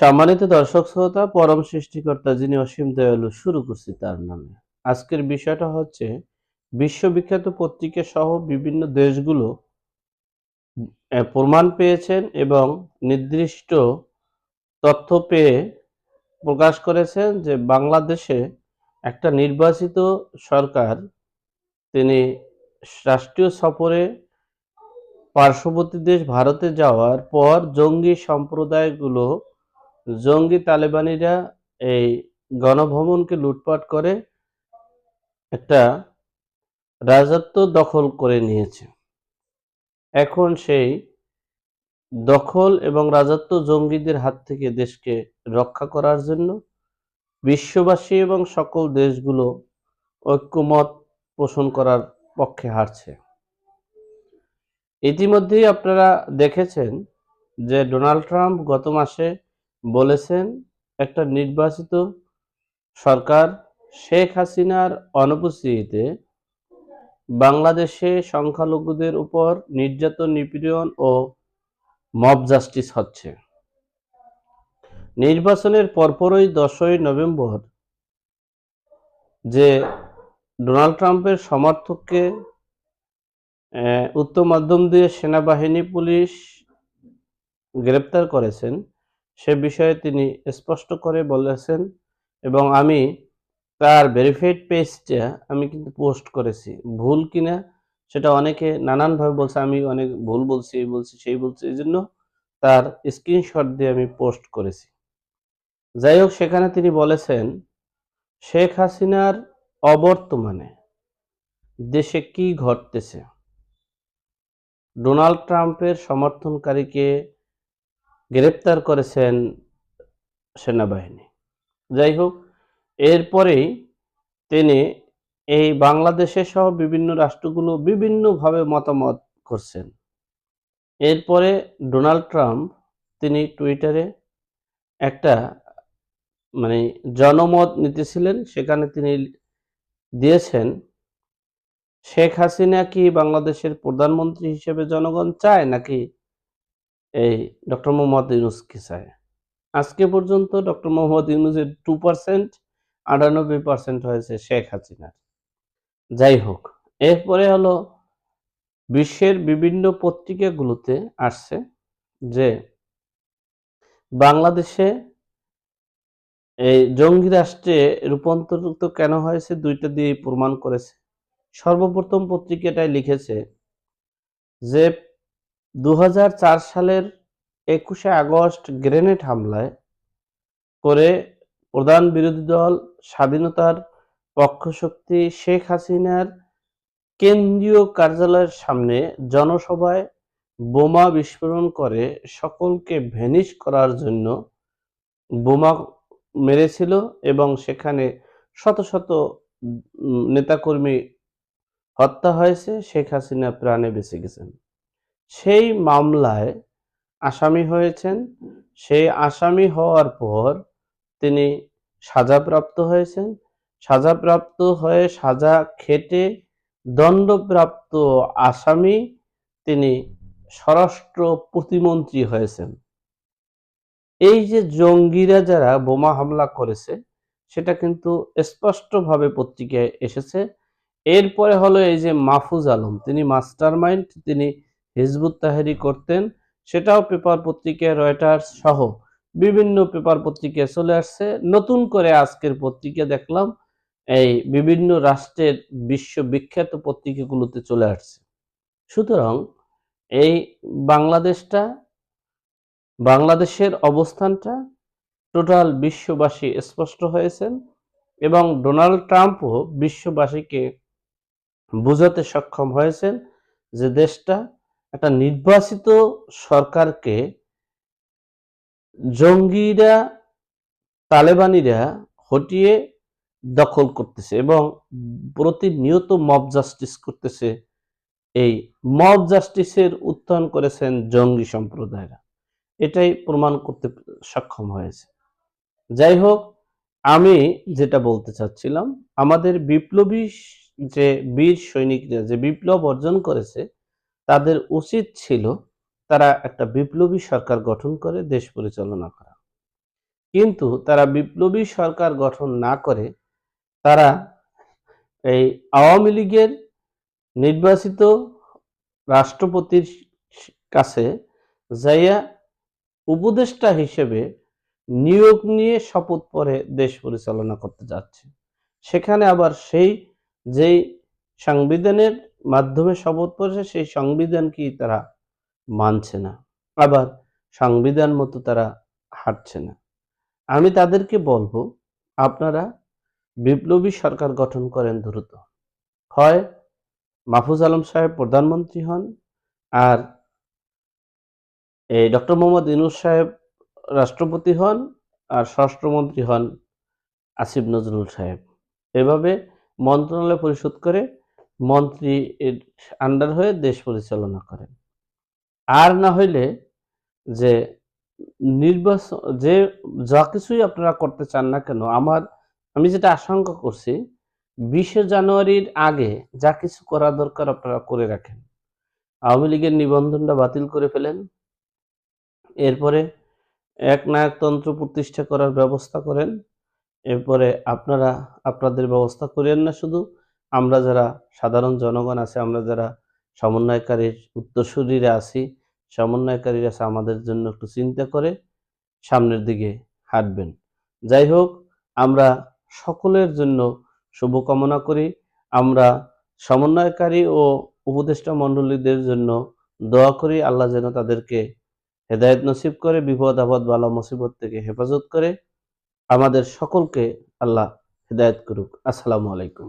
সম্মানিত দর্শক শ্রোতা, পরম সৃষ্টিকর্তা যিনি অসীম দয়ালু, শুরু করছি তার নামে। আজকের বিষয়টা হচ্ছে, বিশ্ববিখ্যাত পত্রিকা সহ বিভিন্ন দেশগুলো প্রমাণ পেয়েছেন এবং নির্দিষ্ট তথ্য পেয়ে প্রকাশ করেছেন যে বাংলাদেশে একটা নির্বাচিত সরকার, তিনি রাষ্ট্রীয় সফরে পার্শ্ববর্তী দেশ ভারতে যাওয়ার পর জঙ্গি সম্প্রদায়গুলো জঙ্গি তালেবানিরা এই গণভবনকে লুটপাট করে একটা রাজত্ব দখল করে নিয়েছে। এখন সেই দখল এবং রাজত্ব জঙ্গিদের হাত থেকে দেশকে রক্ষা করার জন্য বিশ্ববাসী এবং সকল দেশগুলো ঐক্যমত পোষণ করার পক্ষে হারছে। ইতিমধ্যেই আপনারা দেখেছেন যে ডোনাল্ড ট্রাম্প গত মাসে বলেছেন একটা নির্বাচিত সরকার শেখ হাসিনার অনুপস্থিতিতে বাংলাদেশে সংখ্যালঘুদের উপর নির্যাতন নিপীড়ন ও মব জাস্টিস হচ্ছে। নির্বাচনের পরপরই দশই নভেম্বর যে ডোনাল্ড ট্রাম্পের সমর্থককে আহ, উত্তম মাধ্যম দিয়ে সেনাবাহিনী পুলিশ গ্রেপ্তার করেছেন সে বিষয়ে তিনি স্পষ্ট করে বলেছেন এবং আমি তার ভেরিফাইড পেজটা আমি কিন্তু পোস্ট করেছি। ভুল কিনা সেটা অনেকে নানানভাবে বলছে, আমি অনেক ভুল বলছি, এই বলছি, সেই বলছি, এই জন্য তার স্ক্রিনশট দিয়ে আমি পোস্ট করেছি। যাই হোক, সেখানে তিনি বলেছেন, শেখ হাসিনার অবর্তমানে দেশে কি ঘটতেছে? ডোনাল্ড ট্রাম্পের সমর্থনকারীকে গ্রেপ্তার করেছেন সেনাবাহিনী। যাই হোক, এরপরেই তিনি এই বাংলাদেশে সহ বিভিন্ন রাষ্ট্রগুলো বিভিন্নভাবে মতামত করছেন। এরপরে ডোনাল্ড ট্রাম্প তিনি টুইটারে একটা মানে জনমত নিতেছিলেন সেখানে তিনি দিয়েছেন, শেখ হাসিনা কি বাংলাদেশের প্রধানমন্ত্রী হিসেবে জনগণ চায় নাকি এই ডক্টর মোহাম্মদ ইউনুসকে চায় আজকে পর্যন্ত ডক্টর মোহাম্মদ ইউনুসের টু পার্সেন্ট আটানব্বই পার্সেন্ট হয়েছে শেখ হাসিনার। যাই হোক, এরপরে হলো বিশ্বের বিভিন্ন পত্রিকাগুলোতে আসছে যে বাংলাদেশে এই জঙ্গি রাষ্ট্রে রূপান্তরিত কেন হয়েছে দুইটা দিয়ে প্রমাণ করেছে। সর্বপ্রথম পত্রিকাটায় লিখেছে যে দু হাজার চার সালের একুশে আগস্ট গ্রেনেড হামলায় করে প্রধান বিরোধী দল স্বাধীনতার পক্ষশক্তি শেখ হাসিনার কেন্দ্রীয় কার্যালয়ের সামনে জনসভায় বোমা বিস্ফোরণ করে সকলকে ভ্যানিশ করার জন্য বোমা মেরেছিল এবং সেখানে শত শত নেতাকর্মী হত্যা হয়েছে। শেখ হাসিনা প্রাণে বেঁচে গেছেন। সেই মামলায় আসামি হয়েছেন। সেই আসামি হওয়ার পর তিনি সাজাপ্রাপ্ত হয়েছেন। সাজাপ্রাপ্ত হয়ে সাজা খেটে দণ্ডপ্রাপ্ত আসামি তিনি স্বরাষ্ট্র প্রতিমন্ত্রী হয়েছেন। এই যে জঙ্গিরা যারা বোমা হামলা করেছে, সেটা কিন্তু স্পষ্টভাবে পত্রিকায় এসেছে। এরপরে হলো এই যে মাহফুজ আলম, তিনি মাস্টার মাইন্ড তিনি হিজবুত তাহেরি করতেন, সেটাও পেপার পত্রিকায় রয়টার্স সহ বিভিন্ন পেপার পত্রিকায় চলে আসছে। নতুন করে আজকের পত্রিকা দেখলাম, এই বিভিন্ন রাষ্ট্রের বিশ্ববিখ্যাত পত্রিকাগুলোতে চলে আসছে। সুতরাং এই বাংলাদেশটা, বাংলাদেশের অবস্থানটা টোটাল বিশ্ববাসী স্পষ্ট হয়েছেন এবং ডোনাল্ড ট্রাম্পও বিশ্ববাসীকে বোঝাতে সক্ষম হয়েছেন যে দেশটা একটা নির্বাচিত সরকারকে জঙ্গিরা, তালেবানিরা হটিয়ে দখল করতেছে এবং প্রতিনিয়ত মব জাস্টিস করতেছে। এই মব জাস্টিসের উত্থান করেছেন জঙ্গি সম্প্রদায়রা। এটাই প্রমাণ করতে সক্ষম হয়েছে। যাই হোক, আমি যেটা বলতে চাচ্ছিলাম, আমাদের বিপ্লবী যে বীর সৈনিকরা যে বিপ্লব অর্জন করেছে তাদের উচিত ছিল তারা একটা বিপ্লবী সরকার গঠন করে দেশ পরিচালনা করা। কিন্তু তারা বিপ্লবী সরকার গঠন না করে তারা এই আওয়ামী লীগের নির্বাচিত রাষ্ট্রপতির কাছে যাইয়া উপদেষ্টা হিসেবে নিয়োগ নিয়ে শপথ পরে দেশ পরিচালনা করতে যাচ্ছে। সেখানে আবার সেই যেই সংবিধানের মাধ্যমে শপথ পড়েছে, সেই সংবিধানকেই তারা মানছে না? আবার সংবিধান মতো তারা হাঁটছে না। আমি তাদেরকে বলব, আপনারা বিপ্লবী সরকার গঠন করেন দ্রুত। হয় মাহফুজ আলম সাহেব প্রধানমন্ত্রী হন, আর এই ডক্টর মোহাম্মদ ইনুস সাহেব রাষ্ট্রপতি হন, আর স্বরাষ্ট্রমন্ত্রী হন আসিফ নজরুল সাহেব। এভাবে মন্ত্রণালয় পরিশোধ করে মন্ত্রী আন্ডার হয়ে দেশ পরিচালনা করেন। আর না হইলে যে নির্বাচন যে যা কিছুই আপনারা করতে চান না কেন, আমার, আমি যেটা আশঙ্কা করছি, বিশে জানুয়ারির আগে যা কিছু করা দরকার আপনারা করে রাখেন। আওয়ামী লীগের নিবন্ধনটা বাতিল করে ফেলেন। এরপরে এক নায়কতন্ত্র প্রতিষ্ঠা করার ব্যবস্থা করেন। এরপরে আপনারা, আপনাদের ব্যবস্থা করেন না শুধু। আমরা যারা সাধারণ জনগণ আছে, আমরা যারা সমন্বয়কারীর উত্তরসূরিরা আছি, সমন্বয়কারীরা আছে, আমাদের জন্য একটু চিন্তা করে সামনের দিকে হাঁটবেন। যাই হোক, আমরা সকলের জন্য শুভকামনা করি। আমরা সমন্বয়কারী ও উপদেষ্টা মণ্ডলীদের জন্য দোয়া করি। আল্লাহ যেন তাদেরকে হেদায়েত নসিব করে, বিপদ, আপদ, বালা, মুসিবত থেকে হেফাজত করে। আমাদের সকলকে আল্লাহ হেদায়েত করুক। আসসালামু আলাইকুম।